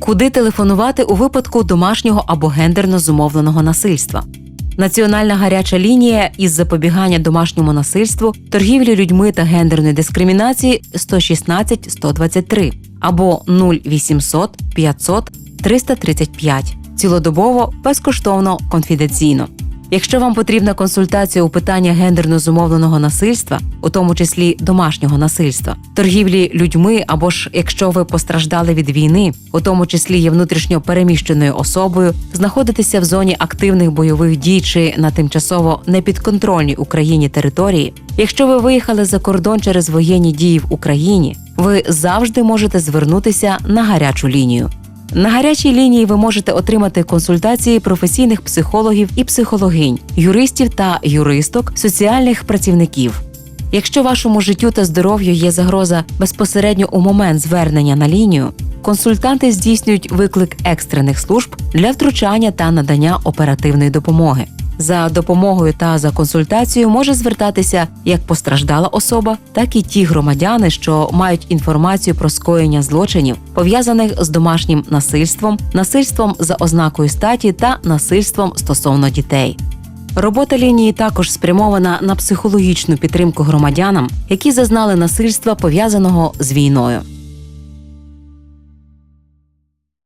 Куди телефонувати у випадку домашнього або гендерно зумовленого насильства? Національна гаряча лінія із запобігання домашньому насильству, торгівлі людьми та гендерної дискримінації 116 123 або 0800 500 335. Цілодобово, безкоштовно, конфіденційно. Якщо вам потрібна консультація у питання гендерно зумовленого насильства, у тому числі домашнього насильства, торгівлі людьми, або ж якщо ви постраждали від війни, у тому числі є внутрішньо переміщеною особою, знаходитеся в зоні активних бойових дій чи на тимчасово непідконтрольній Україні території, якщо ви виїхали за кордон через воєнні дії в Україні, ви завжди можете звернутися на гарячу лінію. На гарячій лінії ви можете отримати консультації професійних психологів і психологинь, юристів та юристок, соціальних працівників. Якщо вашому життю та здоров'ю є загроза безпосередньо у момент звернення на лінію, консультанти здійснюють виклик екстрених служб для втручання та надання оперативної допомоги. За допомогою та за консультацією може звертатися як постраждала особа, так і ті громадяни, що мають інформацію про скоєння злочинів, пов'язаних з домашнім насильством, насильством за ознакою статі та насильством стосовно дітей. Робота лінії також спрямована на психологічну підтримку громадянам, які зазнали насильства пов'язаного з війною.